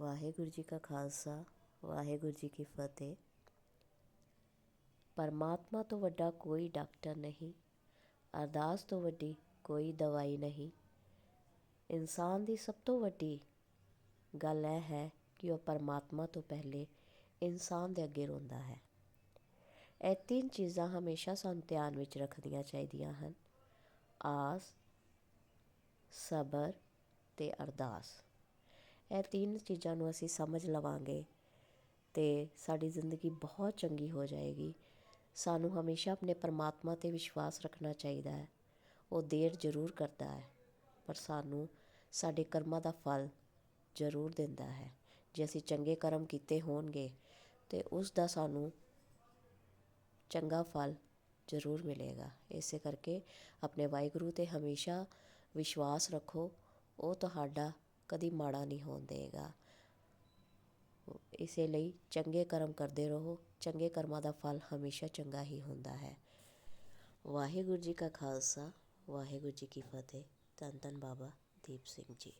ਵਾਹਿਗੁਰੂ ਜੀ ਕਾ ਖਾਲਸਾ, ਵਾਹਿਗੁਰੂ ਜੀ ਕੀ ਫਤਿਹ। ਪਰਮਾਤਮਾ ਤੋਂ ਵੱਡਾ ਕੋਈ ਡਾਕਟਰ ਨਹੀਂ, ਅਰਦਾਸ ਤੋਂ ਵੱਡੀ ਕੋਈ ਦਵਾਈ ਨਹੀਂ। ਇਨਸਾਨ ਦੀ ਸਭ ਤੋਂ ਵੱਡੀ ਗੱਲ ਇਹ ਹੈ ਕਿ ਉਹ ਪਰਮਾਤਮਾ ਤੋਂ ਪਹਿਲੇ ਇਨਸਾਨ ਦੇ ਅੱਗੇ ਰੋਂਦਾ ਹੈ। ਇਹ ਤਿੰਨ ਚੀਜ਼ਾਂ ਹਮੇਸ਼ਾ ਸਾਨੂੰ ਧਿਆਨ ਵਿੱਚ ਰੱਖਣੀਆਂ ਚਾਹੀਦੀਆਂ ਹਨ। ਆਸ, ਸਬਰ ਤੇ ਅਰਦਾਸ। ਇਹ ਤਿੰਨ ਚੀਜ਼ਾਂ ਨੂੰ ਅਸੀਂ ਸਮਝ ਲਵਾਂਗੇ ਅਤੇ ਸਾਡੀ ਜ਼ਿੰਦਗੀ ਬਹੁਤ ਚੰਗੀ ਹੋ ਜਾਏਗੀ। ਸਾਨੂੰ ਹਮੇਸ਼ਾ ਆਪਣੇ ਪਰਮਾਤਮਾ ਤੇ ਵਿਸ਼ਵਾਸ ਰੱਖਣਾ ਚਾਹੀਦਾ ਹੈ। ਉਹ ਦੇਰ ਜ਼ਰੂਰ ਕਰਦਾ ਹੈ, ਪਰ ਸਾਨੂੰ ਸਾਡੇ ਕਰਮਾਂ ਦਾ ਫਲ ਜ਼ਰੂਰ ਦਿੰਦਾ ਹੈ। ਜੇ ਅਸੀਂ ਚੰਗੇ ਕਰਮ ਕੀਤੇ ਹੋਣਗੇ ਤਾਂ ਉਸ ਦਾ ਸਾਨੂੰ ਚੰਗਾ ਫਲ ਜ਼ਰੂਰ ਮਿਲੇਗਾ। ਇਸੇ ਕਰਕੇ ਆਪਣੇ ਵਾਹਿਗੁਰੂ ਤੇ ਹਮੇਸ਼ਾ ਵਿਸ਼ਵਾਸ ਰੱਖੋ, ਉਹ ਤੁਹਾਡਾ ਕਦੀ ਮਾੜਾ ਨਹੀਂ ਹੋਣ ਦੇਗਾ। ਇਸੇ ਲਈ ਚੰਗੇ ਕਰਮ ਕਰਦੇ ਰਹੋ। ਚੰਗੇ ਕਰਮਾਂ ਦਾ ਫਲ ਹਮੇਸ਼ਾ ਚੰਗਾ ਹੀ ਹੁੰਦਾ ਹੈ। ਵਾਹਿਗੁਰੂ ਜੀ ਕਾ ਖਾਲਸਾ, ਵਾਹਿਗੁਰੂ ਜੀ ਕੀ ਫਤਿਹ। ਧੰਨ ਧੰਨ ਬਾਬਾ ਦੀਪ ਸਿੰਘ ਜੀ।